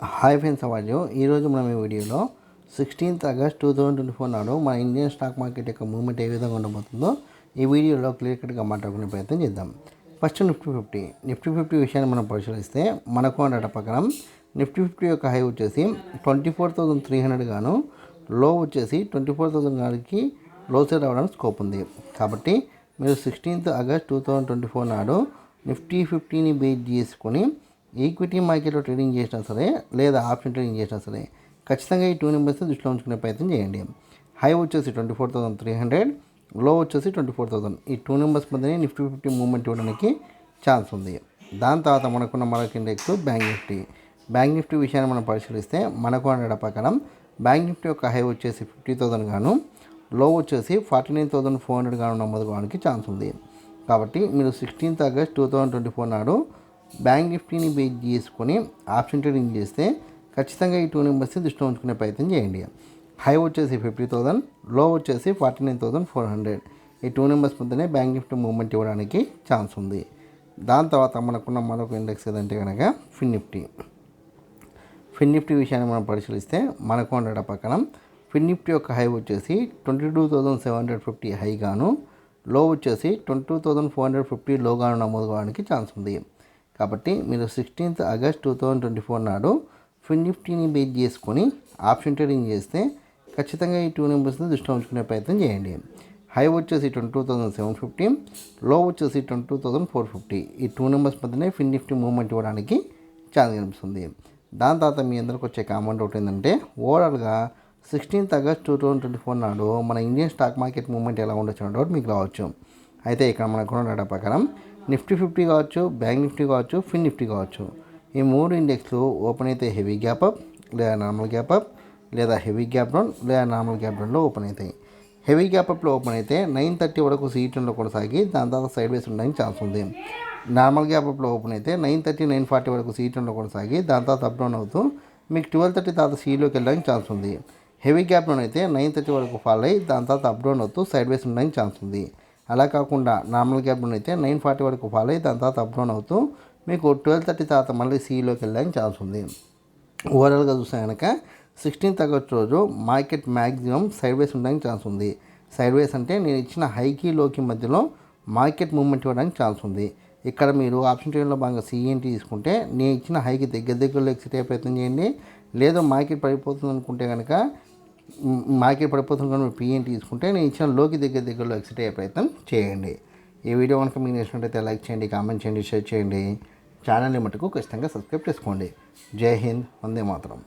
Hi friends అవాజు ఈరోజు మనం ఈ వీడియోలో sixteenth August two thousand twenty four నాడు మన ఇండియన్ స్టాక్ మార్కెట్ యొక్క మూవ్మెంట్ ఏ విధంగా ఉండబోతుందో ఈ వీడియోలో క్లియర్ కట్గా మాట్లాడుకునే ప్రయత్నం చేద్దాం. First Nifty fifty Nifty fifty విషయాన్ని మనం పరిశీలిస్తే మనకు డేటా ప్రకారం నిఫ్టీ ఫిఫ్టీ యొక్క హై వచ్చేసి twenty four thousand three hundred గాను లో వచ్చేసి ట్వంటీ ఫోర్ థౌసండ్ గానికి లో సైడ్ అవ్వడానికి స్కోప్ ఉంది. కాబట్టి మీరు sixteenth August two thousand twenty four నాడు నిఫ్టీ ఫిఫ్టీని బేస్ చేసుకొని ఈక్విటీ మార్కెట్లో ట్రేడింగ్ చేసినా సరే లేదా ఆప్షన్ ట్రేడింగ్ చేసినా సరే ఖచ్చితంగా ఈ టూ నెంబర్స్ దృష్టిలో ఉంచుకునే ప్రయత్నం చేయండి. హై వచ్చేసి ట్వంటీ ఫోర్ థౌసండ్ త్రీ హండ్రెడ్లో వచ్చేసి ట్వంటీ ఫోర్ థౌసండ్. ఈ టూ నెంబర్స్ మధ్యనే నిఫ్టీ ఫిఫ్టీ మూవ్మెంట్ ఇవ్వడానికి ఛాన్స్ ఉంది. దాని తర్వాత మనకున్న మరొక index bank Nifty. Bank Nifty విషయాన్ని మనం పరిశీలిస్తే మనకు అనే ప్రకారం బ్యాంక్ నిఫ్టీ యొక్క హై వచ్చేసి ఫిఫ్టీ థౌసండ్ గాను లో వచ్చేసి forty nine thousand four hundred గాను నమోదు కావడానికి ఛాన్స్ ఉంది. కాబట్టి మీరు sixteenth August two thousand twenty four నాడు బ్యాంక్ నిఫ్టీని బేస్ చేసుకొని ఆప్షన్ ట్రేడింగ్ చేస్తే ఖచ్చితంగా ఈ టూ నెంబర్స్ని దృష్టిలో ఉంచుకునే ప్రయత్నం చేయండి. హై వచ్చేసి ఫిఫ్టీ థౌసండ్లో వచ్చేసి forty nine thousand four hundred. ఈ టూ నెంబర్స్ మధ్యనే బ్యాంక్ నిఫ్టీ మూవ్మెంట్ ఇవ్వడానికి ఛాన్స్ ఉంది. దాని తర్వాత మనకున్న మరొక ఇండెక్స్ ఏదంటే కనుక ఫిన్ నిఫ్టీ. ఫిన్ నిఫ్టీ విషయాన్ని మనం పరిశీలిస్తే మనకు ఉండట పక్కన ఫిన్ నిఫ్టీ యొక్క హై వచ్చేసి twenty two thousand seven hundred fifty హైగాను లో వచ్చేసి twenty two thousand four hundred fifty లోగాను నమోదు కావడానికి ఛాన్స్ ఉంది. కాబట్టి మీరు sixteenth August two thousand twenty four నాడు ఫిన్ నిఫ్టీని బేస్ చేసుకొని ఆప్షన్ ట్రేడింగ్ చేస్తే ఖచ్చితంగా ఈ టూ నెంబర్స్ని దృష్టిలో ఉంచుకునే ప్రయత్నం చేయండి. హై వచ్చేసి twenty two thousand seven fifty low వచ్చేసి twenty two thousand four fifty ఈ టూ నెంబర్స్ మధ్యనే ఫిన్ నిఫ్టీ మూవ్మెంట్ ఇవ్వడానికి ఛాన్స్ కనిపిస్తుంది. దాని తర్వాత మీ అందరికి వచ్చే కామెంట్ ఒకటి ఏంటంటే ఓవరాల్గా sixteenth August two thousand twenty four నాడు మన ఇండియన్ స్టాక్ మార్కెట్ మూవ్మెంట్ ఎలా ఉండొచ్చు అనే డౌట్ మీకు రావచ్చు. అయితే ఇక్కడ మనకు ఉన్న డేటా ప్రకారం నిఫ్టీ ఫిఫ్టీ కావచ్చు బ్యాంక్ నిఫ్టీ కావచ్చు ఫిన్ నిఫ్టీ కావచ్చు. ఈ మూడు ఇండెక్స్లు ఓపెన్ అయితే హెవీ గ్యాప్ అప్ లేదా నార్మల్ గ్యాప్ అప్ లేదా హెవీ గ్యాప్ డౌన్ లేదా నార్మల్ గ్యాప్ డౌన్లో ఓపెన్ అవుతాయి హెవీ గ్యాప్ అప్లో ఓపెన్ అయితే నైన్ థర్టీ వరకు సీట్లలో కొనసాగి దాని తర్వాత సైడ్ వేస్ ఉండడానికి ఛాన్స్ ఉంది. నార్మల్ గ్యాప్ అప్లో ఓపెన్ అయితే నైన్ థర్టీ నైన్ ఫార్టీ వరకు సీట్లలో కొనసాగి దాని తర్వాత అప్ డౌన్ అవుతూ మీకు ట్వెల్వ్ థర్టీ తర్వాత సీలోకి వెళ్ళడానికి ఛాన్స్ ఉంది. హెవీ గ్యాప్ డౌన్ అయితే నైన్ థర్టీ వరకు ఫాల్ అయ్యి దాని తర్వాత అప్ డౌన్ అవుతూ సైడ్ వేస్ ఉండడానికి ఛాన్స్ ఉంది. అలా కాకుండా నార్మల్ క్యాబ్ అయితే నైన్ ఫార్టీ వరకు ఫాలో అయితే దాని తర్వాత అప్ డౌన్ అవుతూ మీకు ట్వెల్వ్ థర్టీ తర్వాత మళ్ళీ సీలోకి వెళ్ళడానికి ఛాన్స్ ఉంది. ఓవరాల్గా చూస్తే కనుక సిక్స్టీన్త్ ఆగస్ట్ రోజు మార్కెట్ మ్యాక్సిమం సైడ్వేస్ ఉండడానికి ఛాన్స్ ఉంది. సైడ్వేస్ అంటే నేను ఇచ్చిన హైకి లోకి మధ్యలో మార్కెట్ మూవ్మెంట్ ఇవ్వడానికి ఛాన్స్ ఉంది. ఇక్కడ మీరు ఆప్షన్ ట్రేడ్లో భాగంగా సిఎన్టీ తీసుకుంటే నేను ఇచ్చిన హైకి దగ్గర దగ్గరలో ఎక్సిట్ అయ్యే ప్రయత్నం చేయండి. లేదా మార్కెట్ పడిపోతుంది అనుకుంటే కనుక మాకే పడిపోతుంది కానీ మీరు పిఎన్టీ తీసుకుంటే నేను ఇచ్చిన లోకి దగ్గర దగ్గరలో ఎక్సిట్ అయ్యే ప్రయత్నం చేయండి. ఈ వీడియో కనుక మీకు నచ్చినట్టయితే లైక్ చేయండి కామెంట్ చేయండి షేర్ చేయండి. ఛానల్ని మటుకు ఖచ్చితంగా సబ్స్క్రైబ్ చేసుకోండి. జై హింద్ వందే మాత్రం.